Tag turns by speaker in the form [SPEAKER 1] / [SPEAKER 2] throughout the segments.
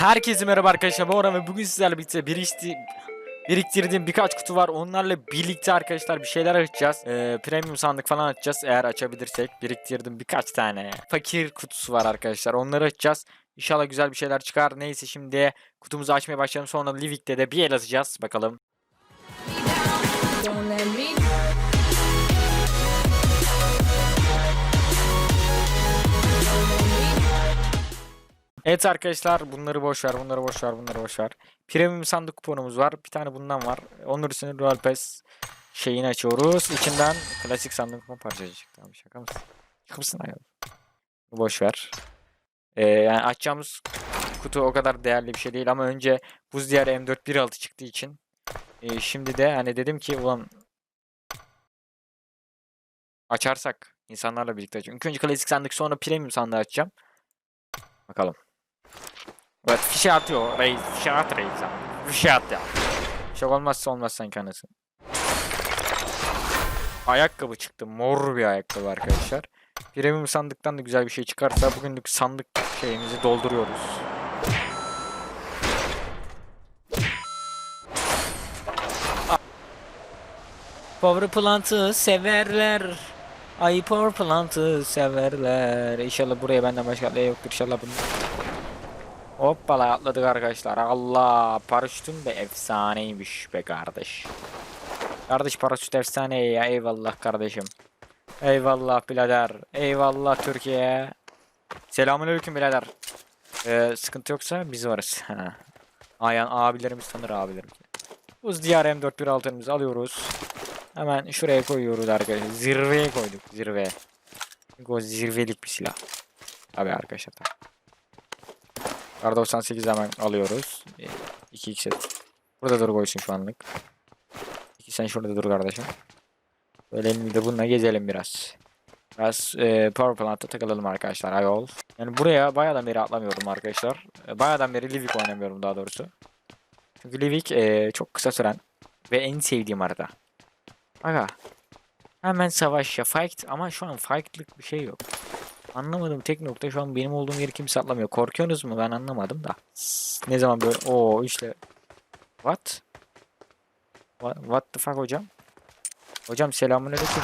[SPEAKER 1] Herkese merhaba arkadaşlar. Bu arada bugün sizlerle birlikte birikti, biriktirdiğim birkaç kutu var. Onlarla birlikte arkadaşlar bir şeyler açacağız. Ee, premium sandık falan açacağız eğer açabilirsek. Biriktirdim birkaç tane. Fakir kutusu var arkadaşlar. Onları açacağız. İnşallah güzel bir şeyler çıkar. Neyse şimdi kutumuzu açmaya başlayalım. Sonra Livik'te de bir el atacağız. Bakalım. Evet arkadaşlar bunları boş ver, bunları boş ver, bunları boş ver. Premium sandık kuponumuz var. Bir tane bundan var. Onur üstüne Royal Pass şeyini açıyoruz. İçinden klasik sandık kupon parçacık çıktı. Tamam şaka mısın? Mısın ayol? Boş ver. Ee, yani açacağımız kutu o kadar değerli bir şey değil ama önce buz diyarı M4 1.6 çıktığı için e, şimdi de hani dedim ki ulan açarsak insanlarla birlikte açacağım. İlk önce klasik sandık sonra premium sandığı açacağım. Bakalım. Evet fişe atıyor reis. Fişe at reis abi. Fişe at ya. Şok olmazsa olmaz sanki anasın. Ayakkabı çıktı. Mor bir ayakkabı arkadaşlar. Premium sandıktan da güzel bir şey çıkarsa bugünlük sandık şeyimizi dolduruyoruz. Power Plant'ı severler. Ay Power Plant'ı severler. İnşallah buraya benden başka ne yoktur inşallah bunu. Hoppala atladık arkadaşlar. Allah paraşütün de efsaneymiş be kardeş. Kardeş paraşüt efsane ya eyvallah kardeşim. Eyvallah birader. Eyvallah Türkiye. Selamünaleyküm birader. Ee, sıkıntı yoksa biz varız. Ayan abilerimiz tanır abilerim. Buz diyar M416'mızı alıyoruz. Hemen şuraya koyuyoruz arkadaşlar. Zirveye koyduk. Zirve. Çünkü o zirvelik bir silah. Tabii arkadaşlar. Kar 98 hemen alıyoruz. 2 x set. Burada dur koysun şu anlık. İki sen şurada dur kardeşim. Böyle elimde bununla gezelim biraz. Biraz e, power plant'a takılalım arkadaşlar ayol. Yani buraya bayağıdan beri atlamıyorum arkadaşlar. E, bayağıdan beri Livik oynamıyorum daha doğrusu. Çünkü Livik e, çok kısa süren ve en sevdiğim harita. Aga. Hemen savaş ya. Fight ama şu an fight'lık bir şey yok. Anlamadım tek nokta şu an benim olduğum yeri kimse atlamıyor. Korkuyorsunuz mu? Ben anlamadım da. Ne zaman böyle o işte What? What, the fuck hocam? Hocam selamünaleyküm.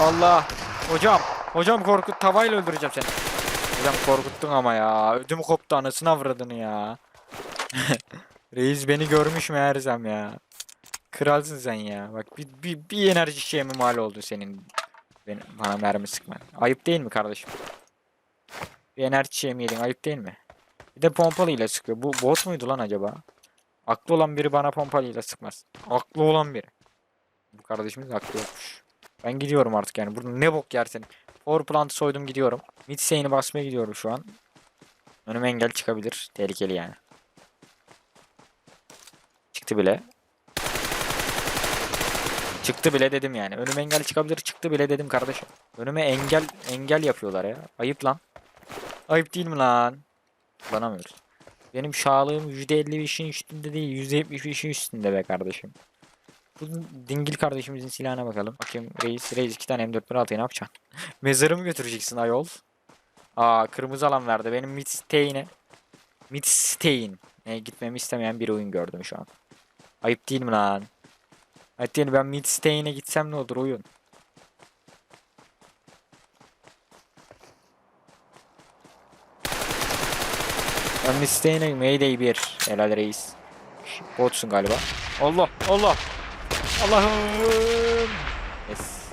[SPEAKER 1] Allah! Hocam! Hocam korkut tavayla öldüreceğim seni. Hocam korkuttun ama ya. Ödüm koptu anasını avradını ya. Reis beni görmüş meğersem ya. Kralsın sen ya. Bak bir, bir, bir enerji şeye mi mal oldu senin benim, bana mermi sıkman. Ayıp değil mi kardeşim? Bir enerji yedin? Ayıp değil mi? Bir de pompalıyla sıkıyor. Bu bot muydu lan acaba? Aklı olan biri bana pompalıyla sıkmaz. Aklı olan biri. Bu kardeşimiz aklı yokmuş. Ben gidiyorum artık yani. Burada ne bok yersin. Power plant'ı soydum gidiyorum. Midsane'i basmaya gidiyorum şu an. Önüme engel çıkabilir. Tehlikeli yani. Çıktı bile. Çıktı bile dedim yani. Önüme engel çıkabilir. Çıktı bile dedim kardeşim. Önüme engel engel yapıyorlar ya. Ayıp lan. Ayıp değil mi lan? Kullanamıyoruz. Benim şağlığım %55'in üstünde değil. %75'in üstünde be kardeşim. Bu dingil kardeşimizin silahına bakalım. Bakayım reis. Reis iki tane M416'yı ne yapacaksın? Mezarımı götüreceksin ayol. Aa kırmızı alan verdi. Benim Midstay'ine. Midstay'in. E, gitmemi istemeyen bir oyun gördüm şu an. Ayıp değil mi lan? Ayıp değil? Ben Midstay'ine gitsem ne olur oyun? Ben Midstay'ine Mayday 1. Helal reis. Botsun galiba. Allah Allah. Allah'ım. Yes.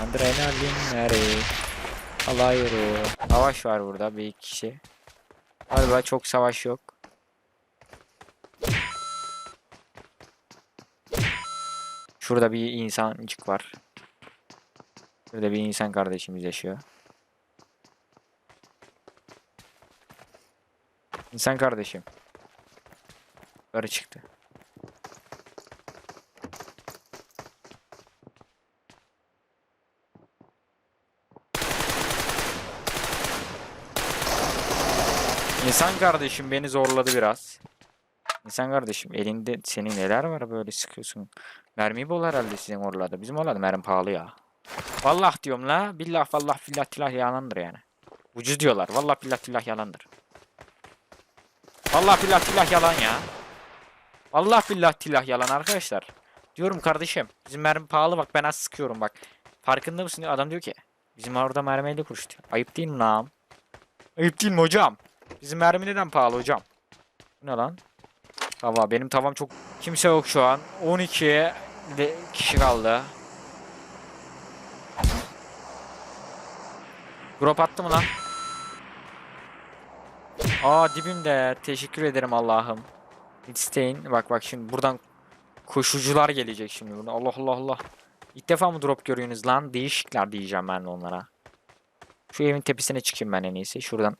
[SPEAKER 1] Adrenalinleri. Alayro. Savaş var burada bir iki kişi. Galiba çok savaş yok. Şurada bir insancık var. Şurada bir insan kardeşimiz yaşıyor. İnsan kardeşim. Yukarı çıktı. İnsan kardeşim beni zorladı biraz. İnsan kardeşim elinde senin neler var böyle sıkıyorsun. Mermi bol herhalde sizin oralarda. Bizim oralarda mermi pahalı ya. Vallahi diyorum la. Billah vallah fillah tilah yalandır yani. Ucuz diyorlar. Vallahi billah tillah yalandır. Vallahi billah tillah yalan ya. Allah billah tillah yalan arkadaşlar. Diyorum kardeşim bizim mermi pahalı bak ben az sıkıyorum bak. Farkında mısın? Adam diyor ki bizim orada mermi 50 kuruş. Ayıp değil mi lan? Ayıp değil mi hocam? Bizim mermi neden pahalı hocam? Ne lan? Tava benim tavam çok kimse yok şu an. 12 de kişi kaldı. Drop attı mı lan? Aa dibimde. Teşekkür ederim Allah'ım. İsteyin. Bak bak şimdi buradan koşucular gelecek şimdi. Burada. Allah Allah Allah. İlk defa mı drop görüyorsunuz lan? Değişikler diyeceğim ben de onlara. Şu evin tepesine çıkayım ben en iyisi. Şuradan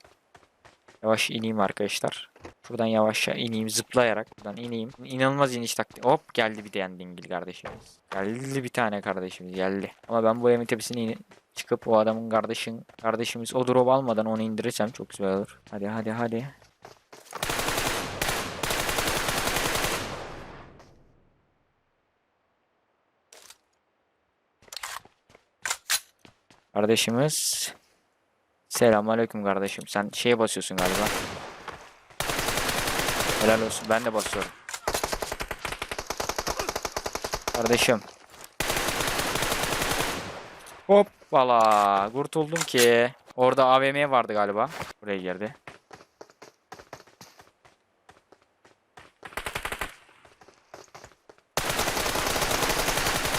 [SPEAKER 1] yavaş ineyim arkadaşlar. Şuradan yavaşça ineyim zıplayarak. Buradan ineyim. İnanılmaz iniş taktiği. Hop geldi bir diyen dingil kardeşimiz. Geldi bir tane kardeşimiz geldi. Ama ben bu evin tepesine in- çıkıp o adamın kardeşin kardeşimiz o drop almadan onu indirirsem çok güzel olur. Hadi hadi hadi. Kardeşimiz. Selamünaleyküm kardeşim. Sen şeye basıyorsun galiba. Helal olsun. Ben de basıyorum. Kardeşim. Hoppala. Kurtuldum ki. Orada AVM vardı galiba. Buraya girdi.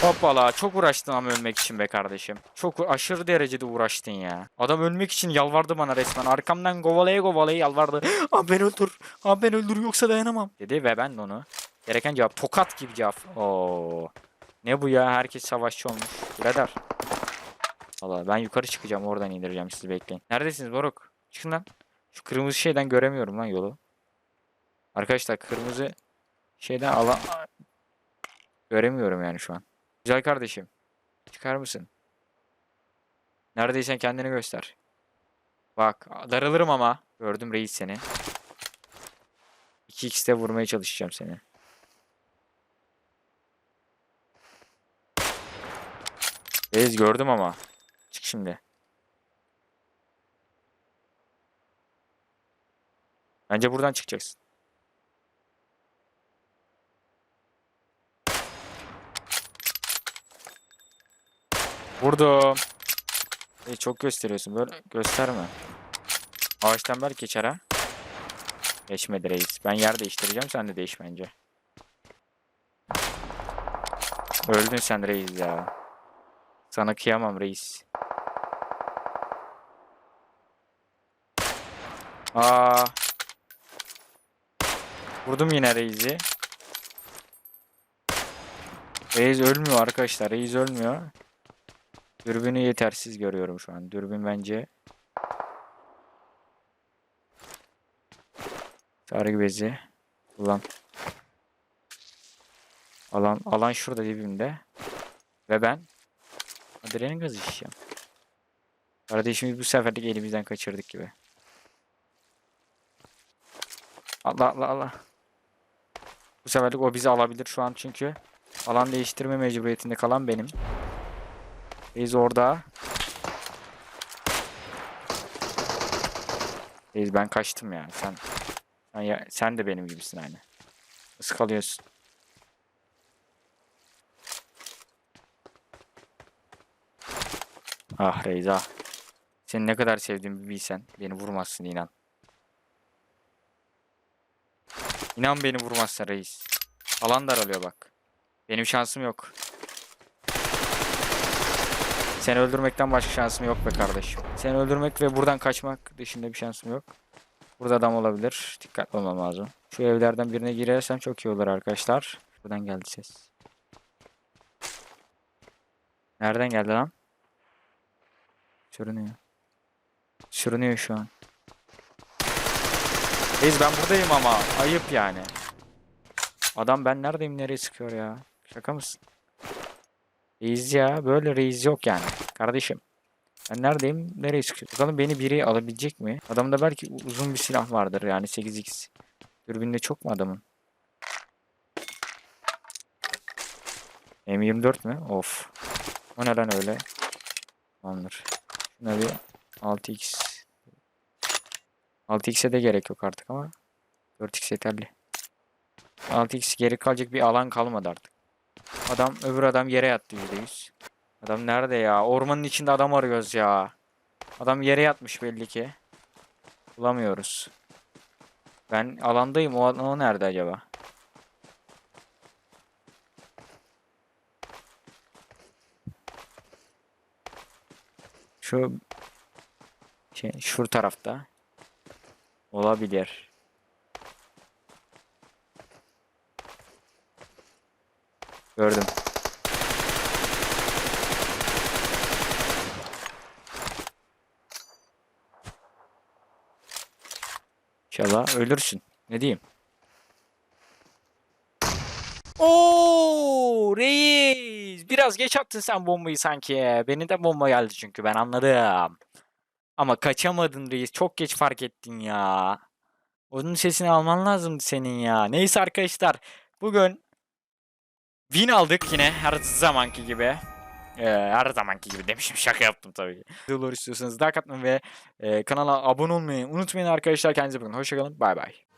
[SPEAKER 1] Hoppala çok uğraştın ama ölmek için be kardeşim. Çok aşırı derecede uğraştın ya. Adam ölmek için yalvardı bana resmen. Arkamdan kovalaya kovalaya yalvardı. Abi ben öldür. Abi ben öldür yoksa dayanamam. Dedi ve ben de onu. Gereken cevap tokat gibi cevap. Oo. Ne bu ya? Herkes savaşçı olmuş. Birader. Valla ben yukarı çıkacağım. Oradan indireceğim sizi bekleyin. Neredesiniz Boruk? Çıkın lan. Şu kırmızı şeyden göremiyorum lan yolu. Arkadaşlar kırmızı şeyden alan göremiyorum yani şu an. Güzel kardeşim. Çıkar mısın? Neredeysen kendini göster. Bak daralırım ama. Gördüm reis seni. 2x'te vurmaya çalışacağım seni. Reis gördüm ama. Şimdi. Bence buradan çıkacaksın. Vurdum. Reis çok gösteriyorsun. Böyle gösterme. Ağaçtan belki geçer ha. Geçmedi reis. Ben yer değiştireceğim. Sen de değiş bence. Öldün sen reis ya. Sana kıyamam reis. Aa. Vurdum yine reisi. Reis ölmüyor arkadaşlar. Reis ölmüyor. Dürbünü yetersiz görüyorum şu an. Dürbün bence sargı bezi kullan. Alan alan şurada dibimde. Ve ben adrenalin gazı içeceğim. Kardeşimiz bu seferlik elimizden kaçırdık gibi. Allah Allah Allah. Bu seferlik o bizi alabilir şu an çünkü alan değiştirme mecburiyetinde kalan benim. Reis orada. Reis ben kaçtım ya. Sen sen, ya, sen de benim gibisin aynı. Iskalıyorsun. Ah Reis ah. Seni ne kadar sevdiğimi bilsen beni vurmazsın inan. İnan beni vurmazsın reis. Alan daralıyor bak. Benim şansım yok. Seni öldürmekten başka şansım yok be kardeşim. Seni öldürmek ve buradan kaçmak dışında bir şansım yok. Burada adam olabilir. Dikkatli olmam lazım. Şu evlerden birine girersem çok iyi olur arkadaşlar. Buradan geldi ses. Nereden geldi lan? Sürünüyor. Sürünüyor şu an. Reis ben buradayım ama. Ayıp yani. Adam ben neredeyim nereye sıkıyor ya. Şaka mısın? Reis ya. Böyle reis yok yani. Kardeşim. Ben neredeyim? Nereye sıkıyor? Bakalım beni biri alabilecek mi? Adamda belki uzun bir silah vardır yani 8x. Dürbünde çok mu adamın? M24 mü? Of. O ne lan öyle? Tamamdır. Şuna bir 6x. 6x'e de gerek yok artık ama. 4x yeterli. 6x geri kalacak bir alan kalmadı artık. Adam öbür adam yere yattı %100. Adam nerede ya? Ormanın içinde adam arıyoruz ya. Adam yere yatmış belli ki. Bulamıyoruz. Ben alandayım. O, o nerede acaba? Şu şey, şu tarafta olabilir. Gördüm. İnşallah ölürsün. Ne diyeyim? Oo reis. Biraz geç attın sen bombayı sanki. Benim de bomba geldi çünkü ben anladım. Ama kaçamadın reis. Çok geç fark ettin ya. Onun sesini alman lazımdı senin ya. Neyse arkadaşlar. Bugün win aldık yine her zamanki gibi. Ee, her zamanki gibi demişim şaka yaptım tabii ki. Videolar istiyorsanız like atmayı ve e, kanala abone olmayı unutmayın arkadaşlar. Kendinize bakın. Hoşçakalın. Bay bay.